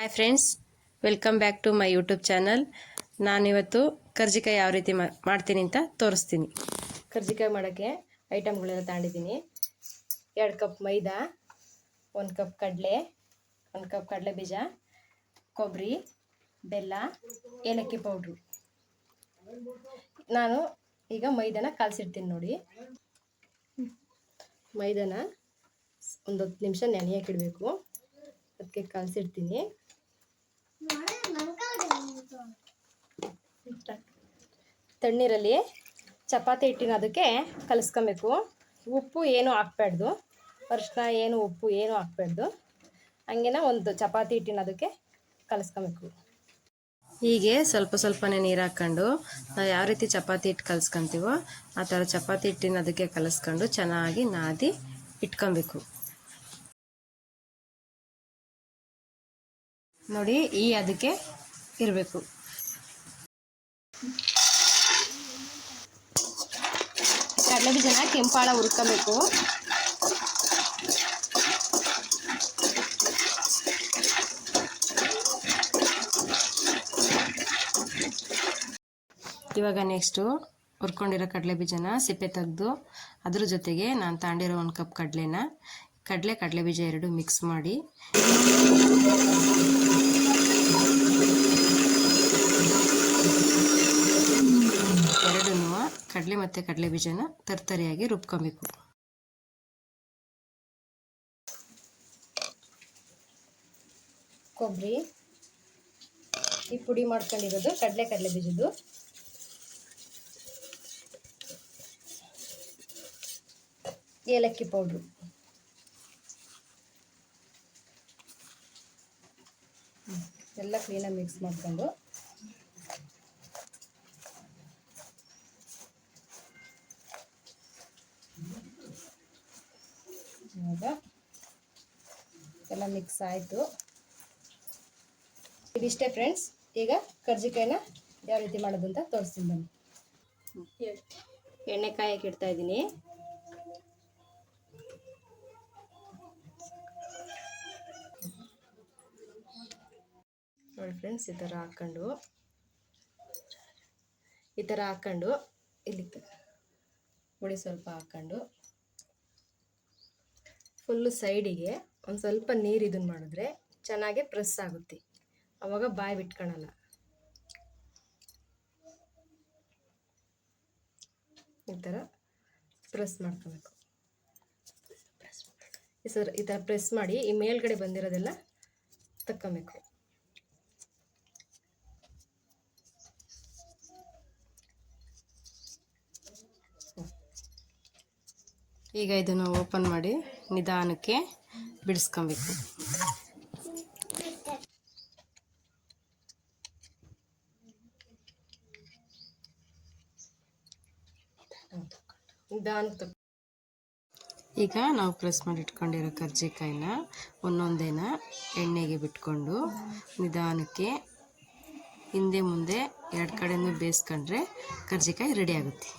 Hi friends welcome back to my YouTube channel ನಾನಿವತ್ತು ಕರ್ಜಿಕಾಯಿ ಯಾವ ರೀತಿ ಮಾಡ್ತೀನಿ ಅಂತ ತೋರಿಸ್ತೀನಿ. ಕರ್ಜಿಕಾಯಿ ಮಾಡೋಕ್ಕೆ ಐಟಮ್ಗಳೆಲ್ಲ ತಗೊಂಡಿದ್ದೀನಿ. ಎರಡು ಕಪ್ ಮೈದಾ, ಒಂದು ಕಪ್ ಕಡಲೆ, ಒಂದು ಕಪ್ ಕಡಲೆ ಬೀಜ, ಕೊಬ್ಬರಿ, ಬೆಲ್ಲ, ಏಲಕ್ಕಿ ಪೌಡ್ರು ನಾನು ಈಗ ಮೈದಾನ ಕಲಸಿಡ್ತೀನಿ ನೋಡಿ. ಮೈದಾನ ಒಂದು ಹತ್ತು ನಿಮಿಷ ನೆನೆಯಕ್ಕೆ ಇಡಬೇಕು. ಅದಕ್ಕೆ ಕಲಸಿಡ್ತೀನಿ ತಣ್ಣೀರಲ್ಲಿ ಚಪಾತಿ ಹಿಟ್ಟಿನ ಅದಕ್ಕೆ ಕಲಿಸ್ಕೊಬೇಕು. ಉಪ್ಪು ಏನು ಹಾಕ್ಬಾರ್ದು. ಅರಿಶಿನ ಏನು ಉಪ್ಪು ಏನು ಹಾಕ್ಬಾರ್ದು. ಹಂಗೇನ ಒಂದು ಚಪಾತಿ ಹಿಟ್ಟಿನ ಅದಕ್ಕೆ ಕಲಿಸ್ಕೊಬೇಕು. ಹೀಗೆ ಸ್ವಲ್ಪ ಸ್ವಲ್ಪನೇ ನೀರು ಹಾಕ್ಕೊಂಡು ನಾವು ಯಾವ ರೀತಿ ಚಪಾತಿ ಹಿಟ್ಟು ಕಲಿಸ್ಕೊಂತೀವೋ ಆ ಥರ ಚಪಾತಿ ಹಿಟ್ಟಿನ ಅದಕ್ಕೆ ಕಲಿಸ್ಕೊಂಡು ಚೆನ್ನಾಗಿ ನಾದಿ ಇಟ್ಕೊಬೇಕು. ನೋಡಿ, ಈ ಅದಕ್ಕೆ ಇರಬೇಕು. ಕಡಲೆ ಬೀಜನ ಕೆಂಪಾಳ ಹುರ್ಕೋಬೇಕು. ಇವಾಗ ನೆಕ್ಸ್ಟು ಹುರ್ಕೊಂಡಿರೋ ಕಡಲೆ ಬೀಜನ ಸಿಪ್ಪೆ ತೆಗೆದು, ಅದ್ರ ಜೊತೆಗೆ ನಾನು ತಾಂಡಿರೋ ಒಂದು ಕಪ್ ಕಡಲೆನ, ಕಡಲೆ ಕಡಲೆ ಬೀಜ ಎರಡು ಮಿಕ್ಸ್ ಮಾಡಿ. ಕಡಲೆ ಮತ್ತು ಕಡಲೆ ಬೀಜನ ತರ್ತರಿಯಾಗಿ ರುಬ್ಕೊಬೇಕು. ಕೊಬ್ಬರಿ. ಈ ಪುಡಿ ಮಾಡ್ಕೊಂಡಿರೋದು ಕಡಲೆ ಕಡಲೆ ಬೀಜದ್ದು. ಏಲಕ್ಕಿ ಪೌಡ್ರು. ಎಲ್ಲ ಕ್ಲೀನಾಗಿ ಮಿಕ್ಸ್ ಮಾಡ್ಕೊಂಡು. ಇವಾಗ ಎಲ್ಲ ಮಿಕ್ಸ್ ಆಯಿತು. ಇದಿಷ್ಟೇ ಫ್ರೆಂಡ್ಸ್ ಈಗ ಕರ್ಜಿಕಾಯಿನ ಯಾವ ರೀತಿ ಮಾಡೋದು ಅಂತ ತೋರಿಸ್ತೀನಿ ಬನ್ನಿ. ಎಣ್ಣೆ ಕಾಯಕ್ಕೆ ಇಡ್ತಾ ಇದ್ದೀನಿ. ನೋಡಿ ಫ್ರೆಂಡ್ಸ್ ಈ ಥರ ಹಾಕ್ಕೊಂಡು, ಈ ಥರ ಹಾಕ್ಕೊಂಡು ಇಲ್ಲಿ ಹುಳಿ ಸ್ವಲ್ಪ ಹಾಕ್ಕೊಂಡು ಫುಲ್ಲು ಸೈಡಿಗೆ ಒಂದು ಸ್ವಲ್ಪ ನೀರು ಇದನ್ನು ಮಾಡಿದ್ರೆ ಚೆನ್ನಾಗೆ ಪ್ರೆಸ್ ಆಗುತ್ತೆ. ಅವಾಗ ಬಾಯಿ ಬಿಟ್ಕೊಳಲ್ಲ. ಈ ಥರ ಪ್ರೆಸ್ ಮಾಡ್ಕೋಬೇಕು. ಈ ಸರ್, ಈ ಥರ ಪ್ರೆಸ್ ಮಾಡಿ ಈ ಮೇಲ್ಗಡೆ ಬಂದಿರೋದೆಲ್ಲ ತಕ್ಕೊಬೇಕು. ಈಗ ಇದನ್ನು ಓಪನ್ ಮಾಡಿ ನಿಧಾನಕ್ಕೆ ಬಿಡಿಸ್ಕೊಬೇಕು. ನಿಧಾನಕ್ಕೆ. ಈಗ ನಾವು ಪ್ರೆಸ್ ಮಾಡಿ ಇಟ್ಕೊಂಡಿರೋ ಕರ್ಜಿಕಾಯಿನ ಒಂದೊಂದೇನ ಎಣ್ಣೆಗೆ ಬಿಟ್ಕೊಂಡು ನಿಧಾನಕ್ಕೆ ಹಿಂದೆ ಮುಂದೆ ಎರಡು ಕಡೆಯೂ ಬೇಯಿಸ್ಕೊಂಡ್ರೆ ಕರ್ಜಿಕಾಯಿ ರೆಡಿ ಆಗುತ್ತೆ.